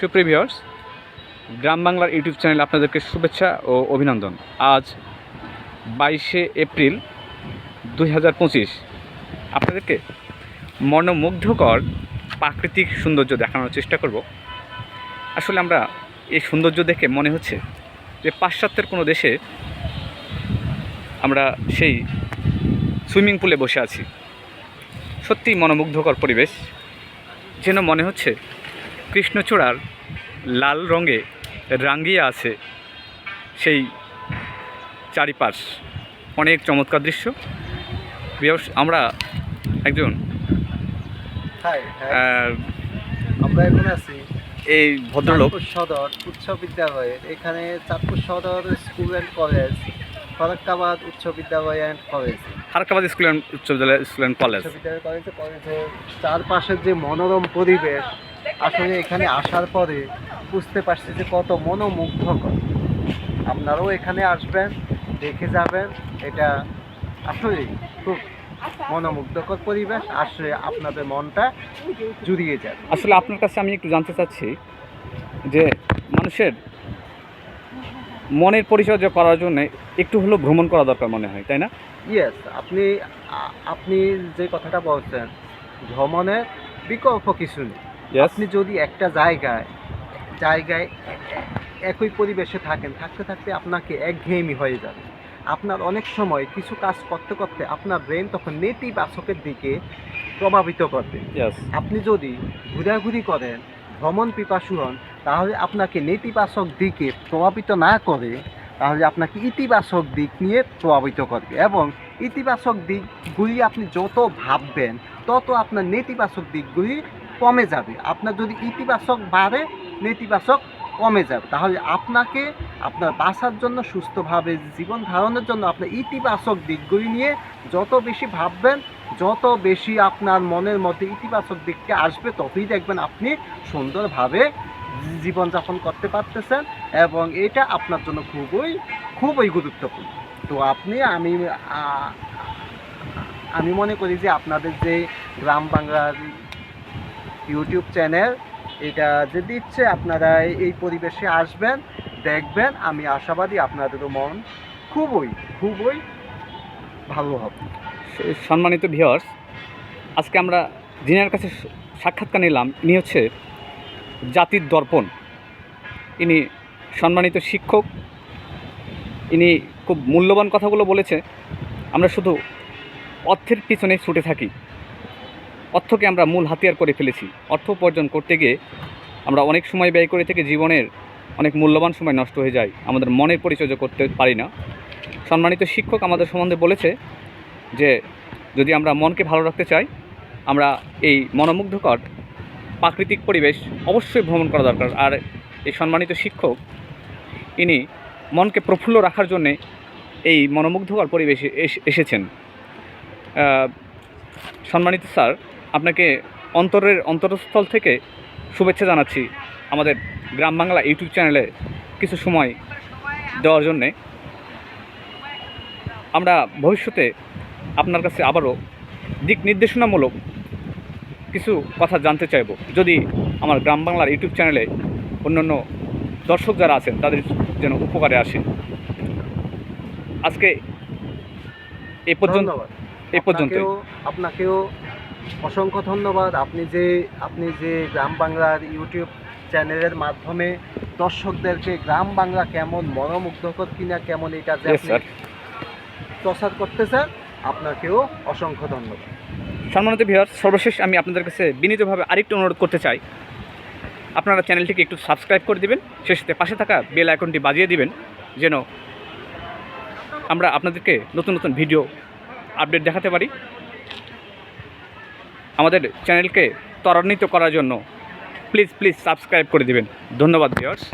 সুপ্রিয় ভিউয়ার্স, গ্রাম বাংলার ইউটিউব চ্যানেলে আপনাদেরকে শুভেচ্ছা ও অভিনন্দন। আজ বাইশে এপ্রিল দুই হাজার পঁচিশ আপনাদেরকে মনোমুগ্ধকর প্রাকৃতিক সৌন্দর্য দেখানোর চেষ্টা করব। আসলে আমরা এই সৌন্দর্য দেখে মনে হচ্ছে যে পাশ্চাত্যের কোনো দেশে আমরা সেই সুইমিং পুলে বসে আছি। সত্যিই মনোমুগ্ধকর পরিবেশ, যেন মনে হচ্ছে কৃষ্ণচূড়ার লাল রঙে রাঙ্গিয়ে আছে সেই চারিপাশ। অনেক চমৎকার দৃশ্য। আমরা একজন হ্যাঁ। আমরা এখন আছি এই ভদ্রলোক। সদর উচ্চ বিদ্যালয়ের এখানে চাঁদপুর সদর স্কুল অ্যান্ড কলেজ ফরাক্কাবাদ উচ্চ বিদ্যালয় and college. Farakkabad school and উচ্চ বিদ্যালয় স্কুল অ্যান্ড কলেজ। উচ্চ বিদ্যালয় কলেজে কলেজের চারপাশের যে মনোরম পরিবেশ আসলে এখানে আসার পরে বুঝতে পারছি যে কত মনোমুগ্ধকর। আপনারাও এখানে আসবেন দেখে যাবেন এটা আসলে খুব মনোমুগ্ধকর পরিবেশ আসলে আপনাদের মনটা জুড়িয়ে যাবে। আসলে আপনার কাছে আমি একটু জানতে চাচ্ছি যে মানুষের মনের পরিচর্যা করার জন্য একটু হলেও ভ্রমণ করা দরকার মনে হয় তাই না? ইয়েস আপনি আপনি যে কথাটা বলছেন ভ্রমণের বিকল্প কিছু নেই? আপনি যদি একটা জায়গায় জায়গায় একই পরিবেশে থাকেন থাকতে থাকতে আপনাকে একঘেয়েমি হয়ে যাবে। আপনার অনেক সময় কিছু কাজ করতে করতে আপনার ব্রেন তখন নেতিবাচকের দিকে প্রভাবিত করবে. আপনি যদি ঘোরাঘুরি করেন ভ্রমণ পিপাসু হন তাহলে আপনাকে নেতিবাচক দিকে প্রভাবিত না করে তাহলে আপনাকে ইতিবাচক দিক নিয়ে প্রভাবিত করবে এবং ইতিবাচক দিকগুলি আপনি যত ভাববেন তত আপনার নেতিবাচক দিকগুলি কমে যাবে। আপনার যদি ইতিবাচক বাড়ে, নেতিবাচক কমে যাবে। তাহলে আপনাকে আপনার বাসার জন্য সুস্থভাবে জীবন ধারণের জন্য আপনার ইতিবাচক দিকগুলি নিয়ে যত বেশি ভাববেন, যত বেশি আপনার মনের মধ্যে ইতিবাচক দিকটা আসবে, ততই দেখবেন আপনি সুন্দরভাবে জীবনযাপন করতে পারতেছেন এবং এটা আপনার জন্য খুবই খুবই গুরুত্বপূর্ণ। তো আপনি, আমি আমি মনে করি যে আপনাদের যে গ্রাম বাংলার ইউটিউব চ্যানেল। এটা যে দিচ্ছে আপনারা এই পরিবেশে আসবেন, দেখবেন, আমি আশাবাদী আপনাদেরও মন খুবই খুবই ভালো হবে। সম্মানিত ভিউয়ার্স আজকে আমরা যিনার কাছে সাক্ষাৎকার নিলাম। ইনি হচ্ছে জাতির দর্পণ। ইনি সম্মানিত শিক্ষক। ইনি খুব মূল্যবান কথাগুলো বলেছে। আমরা শুধু অর্থের পিছনে ছুটে থাকি। অর্থকে আমরা মূল হাতিয়ার করে ফেলেছি। অর্থ উপার্জন করতে গিয়ে আমরা অনেক সময় ব্যয় করে থেকে জীবনের অনেক মূল্যবান সময় নষ্ট হয়ে যায়। আমাদের মনের পরিচর্যা করতে পারি না। সম্মানিত শিক্ষক আমাদের সম্বন্ধে বলেছে যে, যদি আমরা মনকে ভালো রাখতে চাই, আমরা এই মনোমুগ্ধকর প্রাকৃতিক পরিবেশ অবশ্যই ভ্রমণ করা দরকার। আর এই সম্মানিত শিক্ষক, ইনি মনকে প্রফুল্ল রাখার জন্যে এই মনোমুগ্ধকর পরিবেশে এস- এসেছেন। সম্মানিত স্যার আপনাকে অন্তরের অন্তরস্থল থেকে শুভেচ্ছা জানাচ্ছি আমাদের গ্রাম বাংলা ইউটিউব চ্যানেলে কিছু সময় দেওয়ার জন্যে। আমরা ভবিষ্যতে আপনার কাছে আবারও দিক নির্দেশনামূলক কিছু কথা জানতে চাইব। যদি আমার গ্রাম বাংলার ইউটিউব চ্যানেলে অন্যান্য দর্শক যারা আছেন তাদের যেন উপকারে আসে। আজকে এ পর্যন্ত এ পর্যন্ত আপনাকেও আপনাকেও অসংখ্য ধন্যবাদ। আপনি যে আপনি যে গ্রাম বাংলার ইউটিউব চ্যানেলের মাধ্যমে দর্শকদেরকে গ্রাম বাংলা কেমন মনোমুগ্ধকর কিনা কেমন এটা যে আপনি. প্রচার করতেছেন আপনাকেও অসংখ্য ধন্যবাদ। সম্মানিত ভিউয়ার সর্বশেষ আমি আপনাদের কাছে বিনীতভাবে আরেকটু অনুরোধ করতে চাই। আপনারা চ্যানেলটিকে একটু সাবস্ক্রাইব করে দিবেন সেই সাথে পাশে থাকা বেল আইকনটি বাজিয়ে দিবেন যেন আমরা আপনাদেরকে নতুন নতুন ভিডিও আপডেট দেখাতে পারি। আমাদের চ্যানেলকে ত্বরান্বিত করার জন্য। প্লিজ প্লিজ সাবস্ক্রাইব করে দেবেন। ধন্যবাদ ভিউয়ার্স